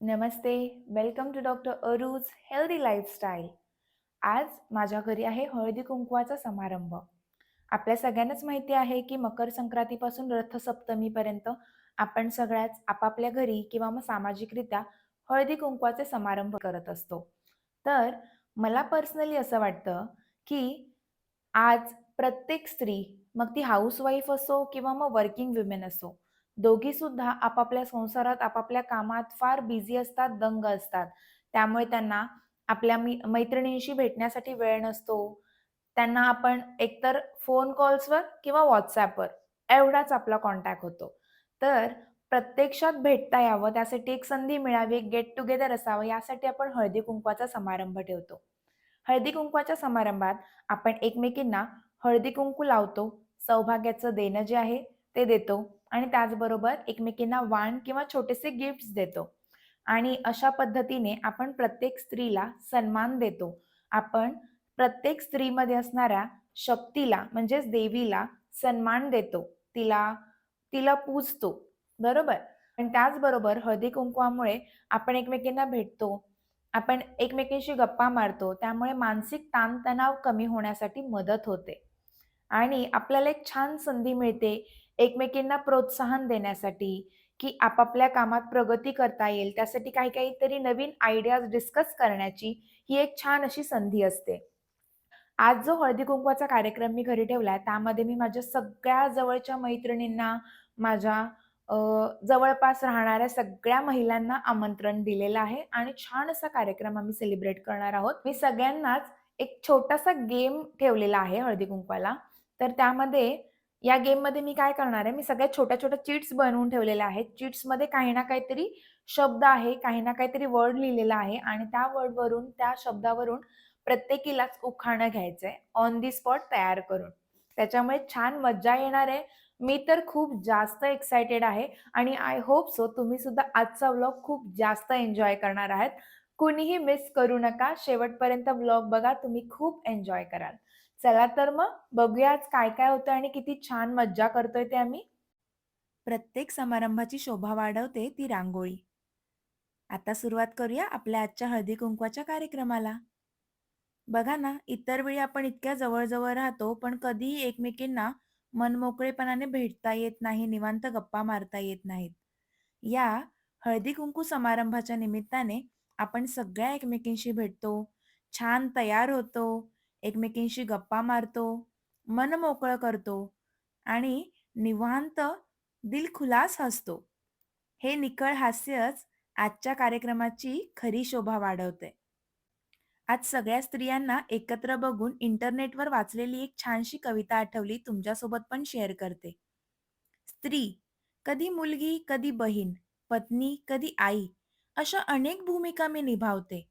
Namaste welcome to doctor Arooj healthy lifestyle आज माझ्या घरी आहे हळदी कुंकवाचा समारंभ. आपल्या सगळ्यांनाच माहिती आहे की मकर संक्रांतीपासून रथसप्तमीपर्यंत आपण सगळ्याच आपापल्या घरी किंवा मग सामाजिकरित्या हळदी कुंकवाचे समारंभ करत असतो. तर मला पर्सनली असं वाटतं की आज प्रत्येक स्त्री मग ती हाऊसवाईफ असो किंवा मग वर्किंग वुमेन असो दोघी सुद्धा आपापल्या संसारात आपापल्या कामात फार बिझी असतात दंग असतात. त्यामुळे त्यांना आपल्या मी मैत्रिणींशी भेटण्यासाठी वेळ नसतो. त्यांना आपण एकतर फोन कॉल्सवर किंवा व्हॉट्सॲपवर एवढाच आपला कॉन्टॅक्ट होतो. तर प्रत्यक्षात भेटता यावं त्यासाठी एक संधी मिळावी एक गेट टुगेदर असावं यासाठी आपण हळदी कुंकवाचा समारंभ ठेवतो. हळदी कुंकवाच्या समारंभात आपण एकमेकींना हळदी कुंकू लावतो. सौभाग्याचं देणं जे आहे ते देतो. आणि त्याचबरोबर एकमेकींना वाण किंवा छोटेसे गिफ्ट देतो. आणि अशा पद्धतीने आपण प्रत्येक स्त्रीला सन्मान देतो. आपण प्रत्येक स्त्रीमध्ये असणाऱ्या शक्तीला म्हणजेच देवीला सन्मान देतो. तिला तिला पूजतो. बरोबर? पण त्याचबरोबर हळदी कुंकवामुळे आपण एकमेकींना भेटतो. आपण एकमेकींशी गप्पा मारतो. त्यामुळे मानसिक ताणतणाव कमी होण्यासाठी मदत होते. आणि आपल्याला एक छान संधी मिळते एकमेकींना प्रोत्साहन देण्यासाठी की आपापल्या कामात प्रगती करता येईल त्यासाठी काही काहीतरी नवीन आयडियाज डिस्कस करण्याची ही एक छान अशी संधी असते. आज जो हळदी कुंकवाचा कार्यक्रम मी घरी ठेवलाय त्यामध्ये मी माझ्या सगळ्या जवळच्या मैत्रिणींना माझ्या जवळपास राहणाऱ्या सगळ्या महिलांना आमंत्रण दिलेलं आहे आणि छान असा कार्यक्रम आम्ही सेलिब्रेट करणार आहोत. मी सगळ्यांनाच एक छोटासा गेम ठेवलेला आहे हळदी कुंकवाला. तर त्यामध्ये या गेममध्ये मी काय करणार आहे? मी सगळ्या छोट्या छोट्या चिट्स बनवून ठेवलेल्या आहेत. चिट्समध्ये काही ना काहीतरी शब्द आहे काही ना काहीतरी वर्ड लिहिलेला आहे आणि त्या वर्डवरून त्या शब्दावरून प्रत्येकीलाच उखाणं घ्यायचंय. ऑन दी स्पॉट तयार करून. त्याच्यामुळे छान मज्जा येणार आहे. मी तर खूप जास्त एक्सायटेड आहे आणि आय होप सो तुम्ही सुद्धा आजचा व्लॉग खूप जास्त एन्जॉय करणार आहात. कुणीही मिस करू नका. शेवटपर्यंत व्लॉग बघा. तुम्ही खूप एन्जॉय कराल. चला तर मग बघूया आज काय काय होतं आणि किती छान मज्जा करतोय ते आम्ही. प्रत्येक समारंभाची शोभा वाढवते ती रांगोळी. आता सुरुवात करूया आपल्या आजच्या हळदी कुंकवाच्या कार्यक्रमाला. बघा ना इतर वेळी आपण इतक्या जवळजवळ राहतो, पण कधीही एकमेकींना मनमोकळेपणाने भेटता येत नाही, निवांत गप्पा मारता येत नाहीत. या हळदी-कुंकू समारंभाच्या निमित्ताने आपण सगळ्या एकमेकींशी भेटतो, छान तयार होतो, एकमेकींशी गप्पा मारतो, मन मोकळं करतो आणि निवांत दिलखुलास हसतो. हे निखळ हास्यच आजच्या कार्यक्रमाची खरी शोभा वाढवते. आज सगळ्या स्त्रियांना एकत्र बघून इंटरनेटवर वाचलेली एक छानशी कविता आठवली तुमच्यासोबत पण शेअर करते. स्त्री, कधी मुलगी, कधी बहीण, पत्नी, कधी आई अशा अनेक भूमिका मी निभावते.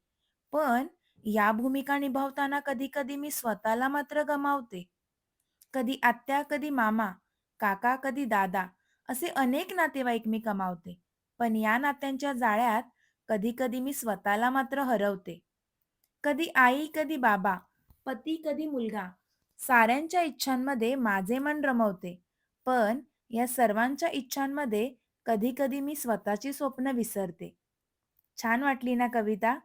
पण या भूमिका निभावताना कधी-कधी मी स्वतःला मात्र गमावते. कधी आत्या, कधी मामा, काका, कधी दादा असे अनेक नातेवाईक मी कमावते. पण या नात्यांच्या जाळ्यात कधी-कधी मी स्वतःला मात्र हरवते. कधी आई, कधी बाबा, पती, कधी मुलगा. साऱ्यांच्या इच्छांमध्ये माझे मन रमवते. पण या सर्वांच्या इच्छांमध्ये कधी-कधी मी स्वतःची स्वप्न विसरते. छान वाटली ना कविता?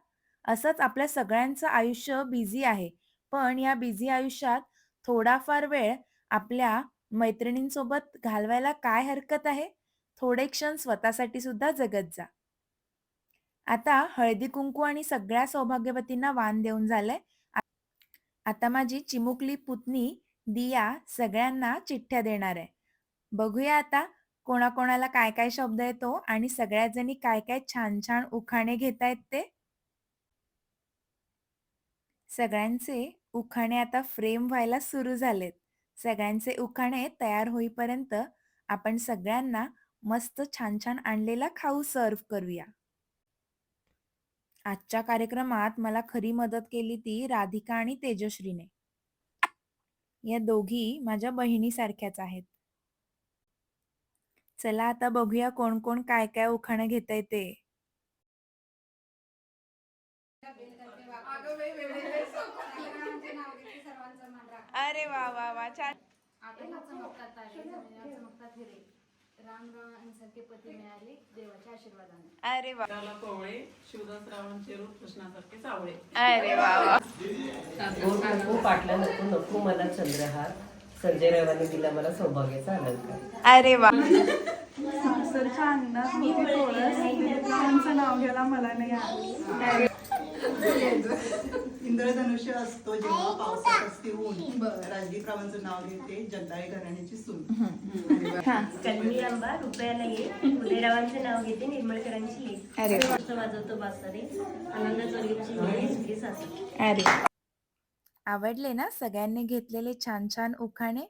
असंच आपल्या सगळ्यांचं आयुष्य बिझी आहे. पण या बिझी आयुष्यात थोडाफार वेळ आपल्या मैत्रिणींसोबत घालवायला काय हरकत आहे? थोडे क्षण स्वतःसाठी सुद्धा जगत जा. आता हळदी-कुंकू आणि सगळ्या सौभाग्यवतींना वाण देऊन झालंय. आता माझी चिमुकली पुतणी दिया सगळ्यांना चिठ्ठ्या देणार आहे. बघूया आता कोणाकोणाला काय-काय शब्द येतो आणि सगळ्याजणी काय-काय छान-छान उखाणे घेतायत ते. सगळ्यांचे उखाणे आता फ्रेम व्हायला सुरू झालेत. सगळ्यांचे उखाणे तयार होईपर्यंत आपण सगळ्यांना मस्त छान-छान आणलेला खाऊ सर्व्ह करूया. आजच्या कार्यक्रमात मला खरी मदत केली ती राधिका आणि तेजश्रीने. या दोघी माझ्या बहिणीसारख्याच आहेत. चला आता बघूया कोण-कोण काय-काय उखाणं घेतंय ते. सर्वांचे नाव घेते सर्वांचं मान राखा अरे वा वा वा छान. आपण चमकतात तारे जमिनीवर चमकतात हिरे रामरावांसारखे पती मिळाले देवाच्या आशीर्वादाने. अरे वा. त्याला कोवळे शिवदास रावांचे रूप कृष्णासारखे सावळे. अरे वा वा. पाटला नको नको मला चंद्रहार. संजय रावांनी दिला मला सौभाग्याचा अलंकार. अरे वा. सासरच्या अंगणात मी ते थोडं त्यांचं नाव घ्यायला मला नाही आलं. इंद्रधनुष्य असतो जेव्हा पावसात असते ऊन राजदीपरावांचं नाव घेते जगदाळे घराण्याची सून. कलमी आंबा रुपयाला ये. उदयरावांचे नाव घेते निर्मळकरांची लेख अरे वाजवतो बासरे आनंद चोलीची मुले सुखी सासरे अरे. आवडले ना सगळ्यांनी घेतलेले छान छान उखाणे?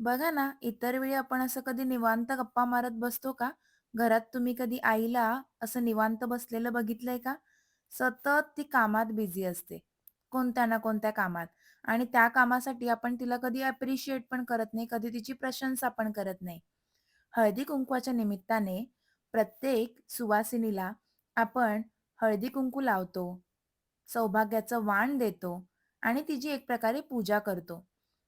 बघा ना इतर वेळी आपण असं कधी निवांत गप्पा मारत बसतो का? घरात तुम्ही कधी आईला असं निवांत बसलेलं बघितलंय का? सतत ती कामात बिझी असते. कोणत्या ना कोणत्या कामात. आणि त्या कामासाठी आपण तिला कधी अप्रिशिएट पण करत नाही कधी तिची प्रशंसा पण करत नाही. हळदी कुंकवाच्या निमित्ताने प्रत्येक सुवासिनीला आपण हळदी कुंकू लावतो सौभाग्याचं वाण देतो आणि तिची एक प्रकारे पूजा करतो.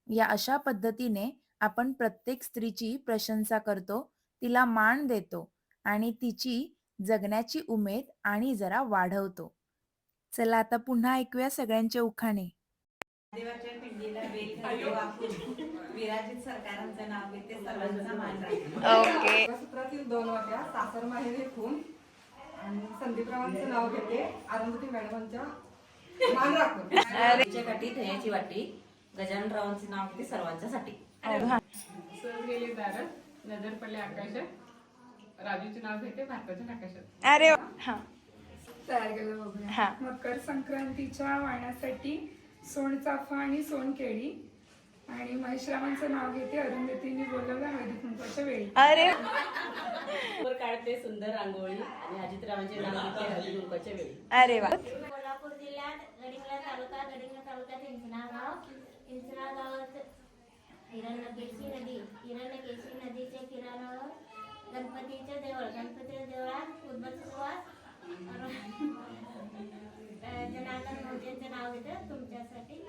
या अशा पद्धतीने आपण प्रत्येक स्त्रीची प्रशंसा करतो तिला मान देतो आणि तिची जगण्याची उमेद आणि जरा वाढवतो. चला आता पुन्हा ऐकूया सगळ्यांचे उखाणे. देवाच्या पिंडीला बेल घातली वाकून विराजित सरकारांचं नाव घेते सर्वांचा मान राखते ओके. सूत्रातील दोन वाट्या सासर माहेर हे खून आणि संदीपरावांचं नाव घेते अरुंधती मॅडमांच्या मान राखून तिच्या काठी वाटी गजाननरावांचे नाव घेते सर्वांच्यासाठी. सहज गेले दारं. नजर पडले आकाशात. राजूचे नाव घेते भारताच्या आकाशात अरे हा. तयार केलं बघूया. हा. मकर संक्रांतीच्या वाण्यासाठी सोनचाफा आणि सोनकेळी आणि महेशरावांचं नाव घेते अरुंधतींनी बोलवलं हळदी कुंकवाच्या वेळी. अरे वर काढते सुंदर रांगोळी आणि अजितरावांचे नाव घेते हळदी कुंकवाच्या वेळी. अरे वा. कोल्हापूर जिल्ह्यात गडिंगला तालुका गडिंगला तालुक्यात हिंचना गाव हिंचना गावात हिरण्यकेशी नदी हिरण्यकेशी नदीच्या किनाऱ्यावर गणपतीच्या देवळ गणपतीच्या देवळात उद्भट सुवास. जनार्दन नाव तुमच्यासाठी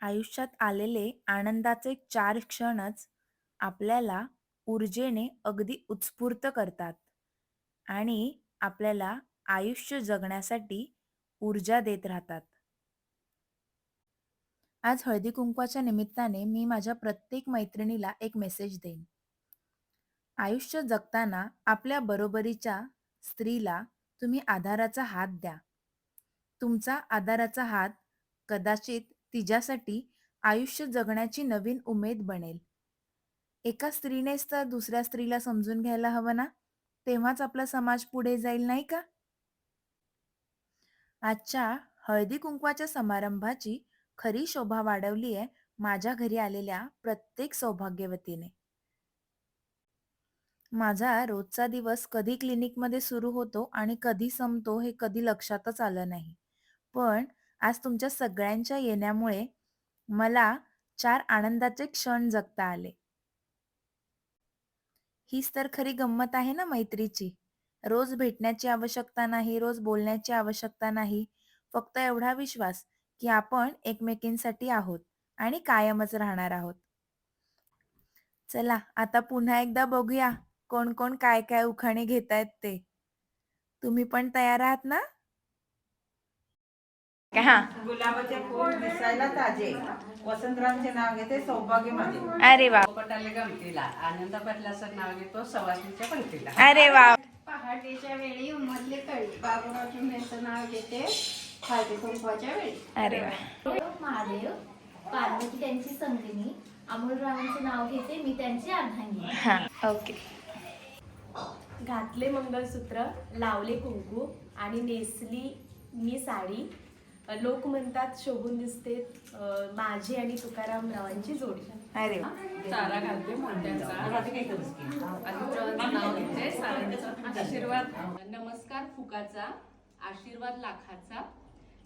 आयुष्यात आलेले आनंदाचे चार क्षणच आपल्याला ऊर्जेने अगदी उत्स्फूर्त करतात आणि आपल्याला आयुष्य जगण्यासाठी ऊर्जा देत राहतात. आज हळदी कुंकवाच्या निमित्ताने मी माझ्या प्रत्येक मैत्रिणीला एक मेसेज देईन. आयुष्य जगताना आपल्या बरोबरीच्या स्त्रीला तुम्ही आधाराचा हात द्या. तुमचा आधाराचा हात कदाचित तिच्यासाठी आयुष्य जगण्याची नवीन उमेद बनेल. एका स्त्रीनेच तर दुसऱ्या स्त्रीला समजून घ्यायला हवं ना? तेव्हाच आपला समाज पुढे जाईल नाही का? आजच्या हळदी कुंकवाच्या समारंभाची खरी शोभा वाढवली आहे माझ्या घरी आलेल्या प्रत्येक सौभाग्यवतीने. माझा रोजचा दिवस कधी क्लिनिकमध्ये सुरू होतो आणि कधी संपतो हे कधी लक्षातच आलं नाही. पण आज तुमच्या सगळ्यांच्या येण्यामुळे मला चार आनंदाचे क्षण जगता आले. हीच तर खरी गंमत आहे ना मैत्रीची. रोज भेटण्याची आवश्यकता नाही रोज बोलण्याची आवश्यकता नाही. फक्त एवढा विश्वास की आपण एकमेकींसाठी आहोत आणि कायमच राहणार आहोत. चला आता पुन्हा एकदा बघूया. कोण कोण काय काय उखाणे घेत आहेत ते. तुम्ही पण तयार आहात ना? हा. गुलाबाचे फूल दिसायला ताजे. वसंतरावचे नाव घेते सौभाग्य माझे अरे वा. पोपटाले गमतीला. आनंद पाटलाचं नाव घेतो सवासनीच्या पंक्तीला. अरे वा. पहाटेच्या वेळी उमरले कळी. नाव घेते कुंकवाच्या वेळी. अरे वा. महादेव पार्वती त्यांची संगिनी अमोलरावांचे नाव घेते मी त्यांची अर्धांगिनी. हा ओके. घातले मंगळसूत्र लावले कुंकू आणि नेसली मी साडी. लोक म्हणतात शोभून दिसते अं, माझी आणि तुकाराम रावांची जोडी. अरे घालते साऱ्यांचा आशीर्वाद. नमस्कार फुकाचा आशीर्वाद लाखाचा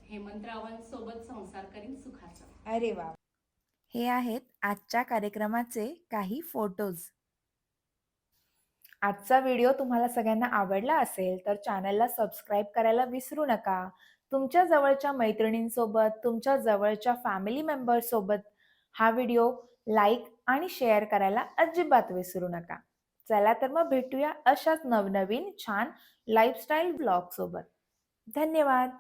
हेमंतरावांसोबत संसार करीन सुखाचा. अरे वा. हे आहेत आजच्या कार्यक्रमाचे काही फोटोज आजचा व्हिडिओ तुम्हाला सगळ्यांना आवडला असेल तर चॅनलला सबस्क्राईब करायला विसरू नका. तुमच्या जवळच्या मैत्रिणींसोबत तुमच्या जवळच्या फॅमिली मेंबर्ससोबत हा व्हिडिओ लाईक आणि शेअर करायला अजिबात विसरू नका. चला तर मग भेटूया अशाच नवनवीन छान लाईफस्टाईल ब्लॉगसोबत धन्यवाद!